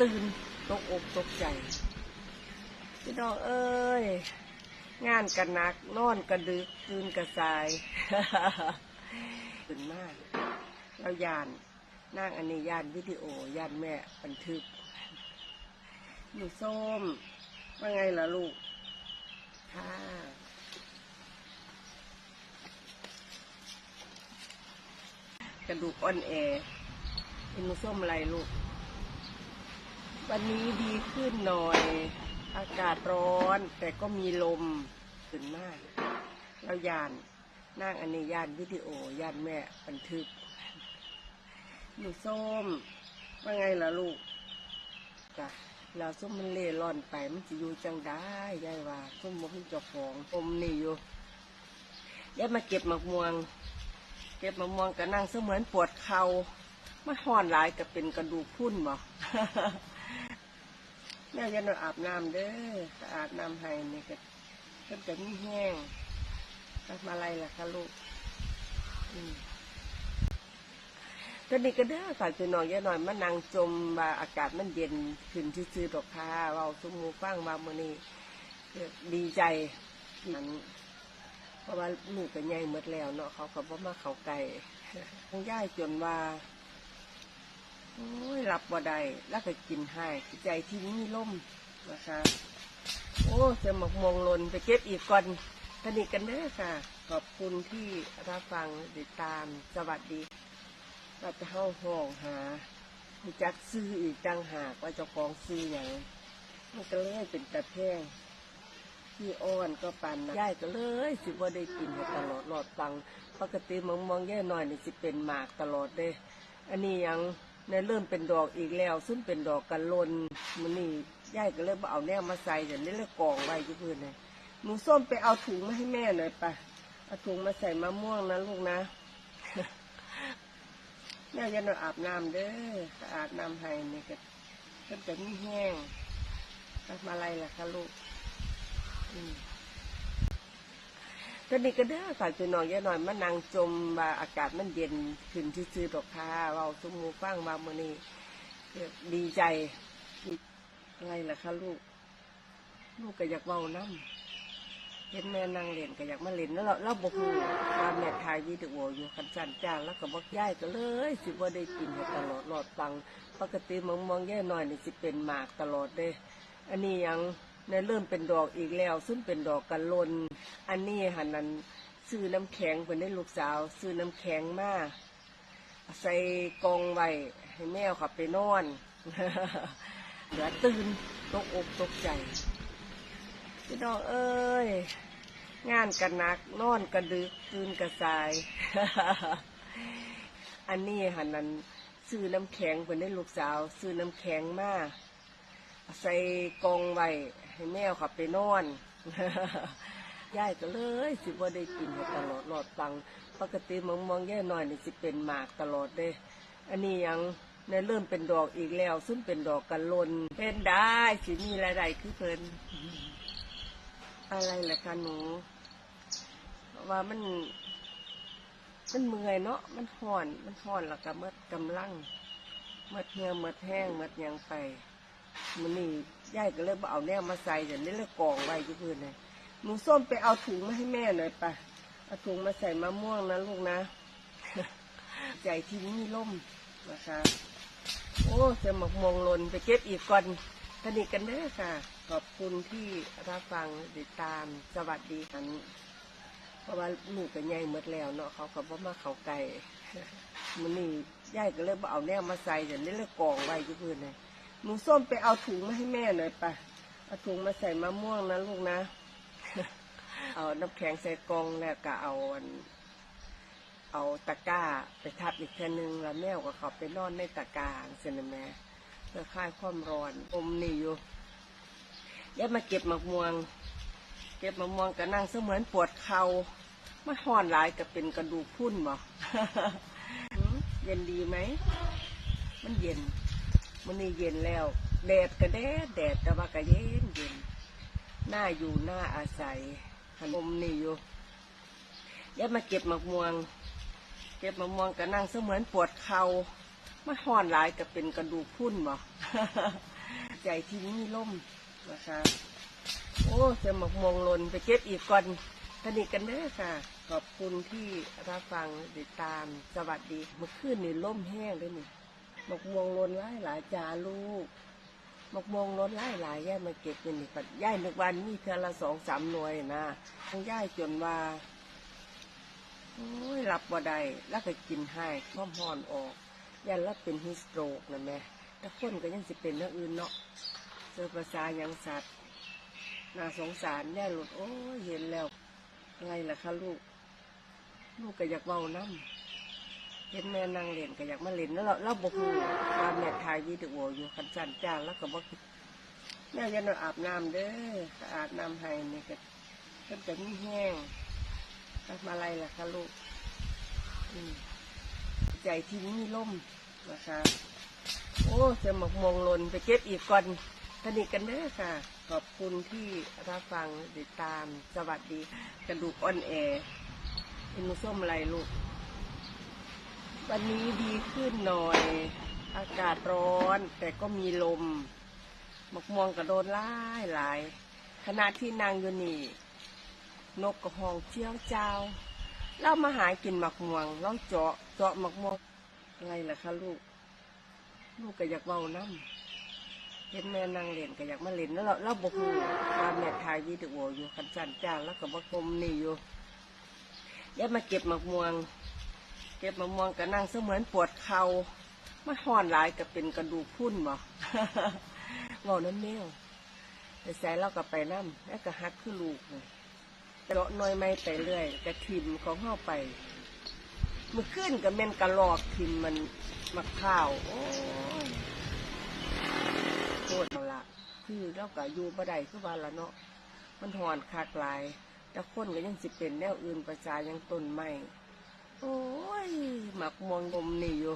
ตื่นตกอกตกใจ พี่น้องเอ้ย งานกันหนัก นอนกระดึกตื่นกระสายตื่นมาก เรายานนั่งอันนี้ยานวิดีโอยานแม่บันทึกหนูส้มว่าไงล่ะลูกค่ะกระดูกอ่อนแอเป็นหนูส้มอะไรลูก วันนี้ดีขึ้นหน่อย อากาศร้อน แต่ก็มีลมขึ้นมาก เรายานนั่งอันนี้ยานวิดีโอยานแม่บันทึกหนูส้มว่าไงล่ะลูกจ้ะเราส้มมันเล่ร่อนไปมันจะอยู่จังได้ยายว่าส้มมันเจ้าของอมนี่อยู่ยายมาเก็บมะม่วง เก็บมะม่วงก็นั่งเสมือนปวดเขา่า มาห่อนหลายก็เป็นกระดูกพุ่นบ่แม่ยันอาบน้ำเด้ออาบน้ำให้นี่ก็ก็จะมีแห้งทำอะไรล่ะคะลูกตอนนี้ก็เด้อฝากพี่น้องย่าหน่อยมานั่งจมว่าอากาศมันเย็นขึ้นซื่อๆดอกค่ะเว้าสมมูฟังว่ามื้อนี้ดีใจนั้นเพราะว่าลูกก็ใหญ่หมดแล้วเนาะเขาก็บ่มาเขาใกล้ต้องยายจนว่า โอ้ยรับบ่ได้แล้วก็กินให้ใจที่นี่ล่มนะคะโอ้เจะหมกมงลนไปเก็บอีกก่อนสนิทกันเด้อค่ะ ขอบคุณที่รับฟังติดตามสวัสดีเราจะเข้าห้องหามีจักซื้ออีกจังหากว่าเจ้าของซื้ออย่างมันก็เลยเป็นตะแพงที่อ้อนก็ปันนะย่ายก็เลยสิว่าได้กินให้ตลอดหลอดฟังปกติมองมองแย่หน่อยนี่สิเป็นหมากตลอดเด้อันนี้ยัง ในเริ่มเป็นดอกอีกแล้ว ซึ่งเป็นดอกกันลนมันนี่ย่ายก็เลยมาเอาแนวมาใส่เดี๋ยวนี้เลยกองไว้ที่พื้นเลยหนูส้มไปเอาถุงมาให้แม่หน่อยปะเอาถุงมาใส่มะม่วงนะลูกนะแม่ยันอาบน้ำเด้ออาบน้ำให้นี่ก็ก็จะมีแห้งทำอะไรล่ะคะลูกอืม ตอนนี้ก็เด้อฝากพี่น้องย่าหน่อยมานั่งจมว่าอากาศมันเย็นขึ้นซื่อๆดอกค่ะเว้าสมมูฟังว่ามื้อนี้ดีใจอะไรล่ะคะลูก ลูกก็อยากเว้านํเห็นแม่นั่งเล่นก็อยากมาเล่นแล้วเราเราบอกฮู้ว่าแม่ถ่ายวิดีโออยู่คันสั่นจ้างแล้วก็บอกย้ายก็เลย สิบ่าได้กินให้ตลอดหลอดฟังปกติมองมองแย่หน่อยนี่สิเป็นหมากตลอดเด้อันนี้ยัง ในเริ่มเป็นดอกอีกแล้ว ซึ่งเป็นดอกกันลน อันนี้หันนั้นซื้อน้ำแข็งเป็นได้ลูกสาว ซื้อน้ำแข็งมาใส่กองไว้ให้แมวขับไปนอนเดี๋ยวตื่นตกอกตกใจพี่น้องเอ้ย งานกันหนัก นอนกระดึกตื่นกระสาย อันนี้หันนั้นซื้อน้ำแข็งเป็นได้ลูกสาว ซื้อน้ำแข็งมา ใส่กองไว้ให้แมวขับไปนอนย่ายก็เลย สิว่าได้กินตลอดหลอดฟังปกติมองมองๆแย่หน่อยนี่สิเป็นหมากตลอดเด้อันนี้ยังในเริ่มเป็นดอกอีกแล้ว ซึ่งเป็นดอกกันลนเป็นได้สิมีรายได้คือเพิ่นอะไรล่ะคะหนู ว่ามัน มันเมื่อยเนาะมันห่อน มันห่อนแล้วก็เมื่อกำลังเมื่อเหื่อเมื่อแห้งเมื่อยังไป มันนี่ยายก็เลยมเอาแนวมาใส่เดี๋ยวนี้เลยกองไว้ที่พื้นเลยหนูส้มไปเอาถุงมาให้แม่หน่อยปะเอาถุงมาใส่มะม่วงนะลูกนะใจที่นี่ล่มนะคะโอ้จะหมกมงลนไปเก็บอีกก่อนสนิทกันเด้อค่ะ ขอบคุณที่รับฟังติดตามสวัสดีค่ะเพราะว่าลูกก็ใหญ่หมดแล้วเนาะเขาก็บ่มาเขาไก่มันนี่ยายก็เลยมเอาแนวมาใส่เดี๋ยวนี้เลยกองไว้ที่พื้นเลย หนูส้มไปเอาถุงมาให้แม่หน่อยปะเอาถุงมาใส่มะม่วงนะลูกนะ เอาน้ำแข็งใส่กลองแล้วก็เอาอันเอาตะกร้าไปทับอีกแค่นึงแล้วแมวก็เขาไปนอนในตะกร้าเสยนะแม่เพื่อคลายความร้อนอมนี่อยู่ย่ามาเก็บมะม่วง เก็บมะม่วงก็นั่งเสมือนปวดเขา่าไมาห่อนหลายก็เป็นกระดูกพุ่นบ่หืมเย็นดีไหม มันเย็น มันนี่เย็นแล้วแดดก็แดดแดดแต่ว่าก็เย็นเย็นหน้าอยู่หน้าอาศัยขนมนี่อยู่ย่ามาเก็บมะม่วง เก็บมะม่วงก็นั่งเสมือนปวดเขา่ามันห่อนหลายก็เป็นกระดูกพุ่นบ่ใจที่นี่ล่มนะคะโอ้เจะมกมงลนไปเก็บอีกก่อนสนิทกันเด้อค่ะ ขอบคุณที่รับฟังติดตามสวัสดีเมื่อคืนนี่ล่มแห้งด้วยนี่ หมกมงล้นหลายหลายจาลูกหมกมงล้นหลายหลายย่ายมาเก็บเป็นนี่ปัดย่ายนึกวันมีเทือละสองสามหน่วยนะทั้งย่ายจนว่าโอ้ยรับบ่ได้แล้วก็กินให้ข้อมหอนออกยันแล้วเป็นฮิสโตรกนะแม่ถ้าคนก็ยังสิเป็นเรื่องอื่นเนาะเจอภาษายังสัตว์น่าสงสารแน่หลุดโอ้ยเห็นแล้วอะไรล่ะคะลูก ลูกก็อยากเว้าน้ำ ห็นแม่นางเล่นก็อยากมาเล่นแล้วเราเราบอกคือว่าแม่ถ่ายวิดีโออยู่คันจันจ้าแล้วก็บอกแม่ยันอาบน้ำเด้ออาบน้ำให้นี่ก็ก็จะมีแห้งทำอะไรล่ะคะลูกใจที่นี่ล่มนะคะโอ้จะหมกมงลนไปเก็บอีกก่อนสนิทกันเด้อค่ะ ขอบคุณที่รับฟังติดตาม สวัสดี กระดูกอ่อนแออินุส้มอะไรลูก วันนี้ดีขึ้นหน่อย อากาศร้อน แต่ก็มีลมหมกมวงกระโดนไล่หลาย ขณะที่นางอยู่นี่ นกกระหองเจียวเจ้าเล่ามาหากินหมักม่วงเล่าเจาะเจาะหมักม่วงอะไรล่ะคะลูก ลูกก็อยากเว้าน้ำเห็นแม่นางเล่นก็อยากมาเล่นแล้วเราเราบอกคือว่าแม่ถ่ายวิดีโออยู่คันจันจ้าแล้วก็บอกมนี่อยู่ย่ามาเก็บหมกม่วง เก็บมากม่วงก็นั่งเสมือนปวดเข่ามันห่อนหลายก็เป็นกระดูกพุ่นบ่เว้าน้ำเนี้ยวแต่ใส่เราก็ไปน้ำแล้วก็ฮักคือลูกแต่เลาะน้อยไม่ไปเรื่อยกระทิมของเข้าไปมื่อขึ้นกับเม่นกระลอกทิมมันมาข้าวโอ้โคตรละคือเราก็อยู่บ่ได้คือว่าละเนาะมันหอนคากลาย แต่คนก็ยังสิเป็นแนวอื่นประจายังต้นไม้ โอ้ยหมักม่วงนมนี่อยู่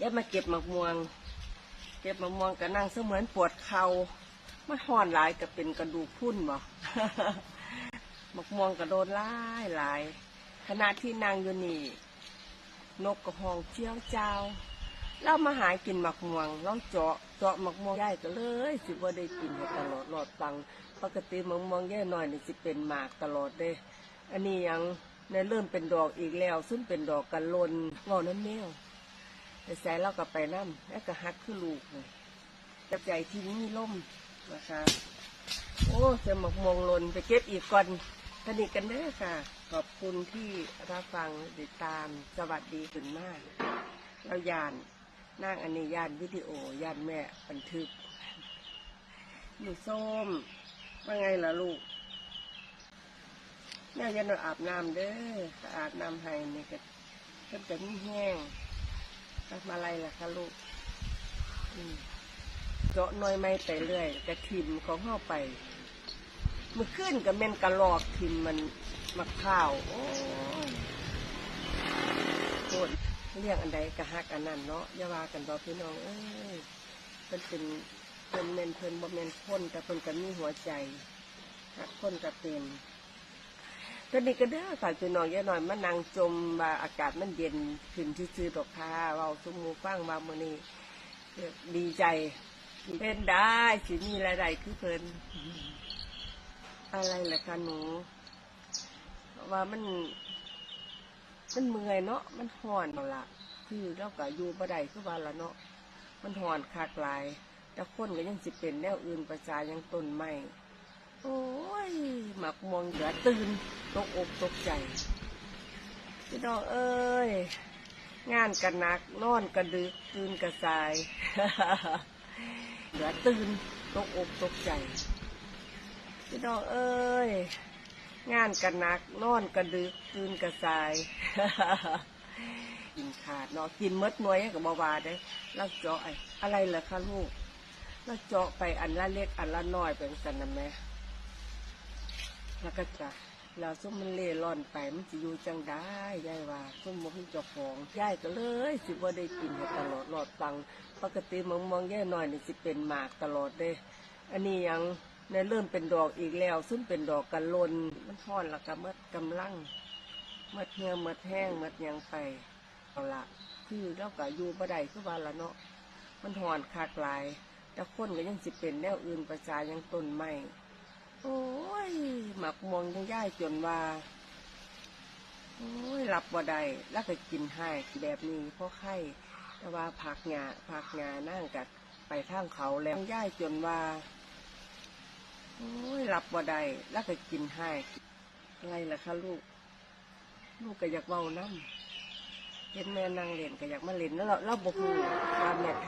ย่ามาเก็บหมักม่วง เก็บหมักม่วงก็นั่งเสมือนปวดเข่ามันหอนหลายก็เป็นกระดูกพุ่นบ่หมักม่วงก็โดนไล่หลายขณะที่นางอยู่นี่นกกระหองเจียวเจ้าเล่ามาหากินหมักม่วงเล่าเจาะเจาะหมักม่วงย่ายก็เลย สิว่าได้กินตลอดหลอดฟังปกติหมักม่วงย่ายน้อยนี่สิเป็นหมากตลอดเด้ อันนี้ยัง ในเริ่มเป็นดอกอีกแล้ว ซึ่งเป็นดอกกันลนเงาน้ำเนี้ยวแต่ใส่เราก็ไปน้ำแล้วก็ฮักคือลูกนี่แต่ใจที่นี่ล่มนะคะโอ้จะหมกมงลนไปเก็บอีกก่อนสนิทกันเด้อค่ะ ขอบคุณที่รับฟังติดตามสวัสดีคุณมาก เรายานนั่งอันนี้ยานวิดีโอยานแม่บันทึกหนูส้มว่าไงล่ะลูก แม่ยันอาบน้ำเด้ออาบน้ำให้นี่ก็ก็จะมีแห้งทำอะไรล่ะคะลูกเจาะน้อยไม่ไปเรื่อยกระทิมของเข้าไปเมื่อขึ้นกับเม่นกระลอกทิมมันมาข้าวโอ้โคตรเรียกอันใดกระฮักอันนั้นเนาะอย่าว่ากันบอกพี่น้อง เอ้ยเป็นเป็นเป็นเมนเพิ่นบ่เมนพ่นแต่เพิ่นก็มีหัวใจหักพ่นก็เป็น ตอนนี้ก็เด้อฝากพี่น้องย่าหน่อยมานั่งจมว่าอากาศมันเย็นขึ้นซื่อๆดอกค่ะเว้าสมมูฟังว่ามื้อนี้ดีใจเป็นได้สิมีรายได้คือเพิ่นอะไรล่ะคะหนูว่ามัน มันเมื่อยเนาะมันห่อนเอาละคือเราก็อยู่บ่ได้คือว่าละเนาะมันห่อนคากลาย แต่คนก็ยังสิเป็นแนวอื่นประจายังต้นไม้ โอ้ยหมักมองเหลือตื่นตกอกตกใจ พี่น้องเอ้ย งานกันหนักนอนกระดึกตื่นกระสาย เหลือตื่นตกอกตกใจ พี่น้องเอ้ย งานกันหนักนอนกระดึกตื่นกระสายกินขาดเนาะกินมดหน่วยกับบาวาได้แล้วเจาะไอ้อะไรเหรอคะลูกแล้วเจาะไปอันละเล็กอันละน้อยเป็นสันนะแม่ แล้วก็จะแล้วส้มมันเล่ร่อนไปมันจะอยู่จังได้ยายว่าส้มมันเจ้าของยายก็เลย สิว่าได้กินตลอดหลอดฟังปกติมองมองๆย่ายน้อยนี่สิเป็นหมากตลอดเด้อันนี้ยังในเริ่มเป็นดอกอีกแล้ว ซึ่งเป็นดอกกันลนมันทอนล้วก็เมดกำลังเมดเหื่อเมดแห้งเมดยังไปเอาละคือเราก็อยู่บ่ได้คือว่าละเนาะมันหอนคักลาย แต่คนก็ยังสิเป็นแนวอื่นประจายังต้นไม้ โอ้ยหมักมวงยังย่ายจนว่า โอ้ยรับบ่ได้แล้วก็กินให้แบบนี้เพราะไข้แต่ว่าผักหญ้าผักหญ้านั่งกัดไปทางเขาแล้วย่ายจนว่า โอ้ยรับบ่ได้แล้วก็กินให้อะไรล่ะคะลูก ลูกก็อยากเว้าน้ำเห็นแม่นั่งเล่นก็อยากมาเล่นแล้วเราเราบอกว่าแม่ทาย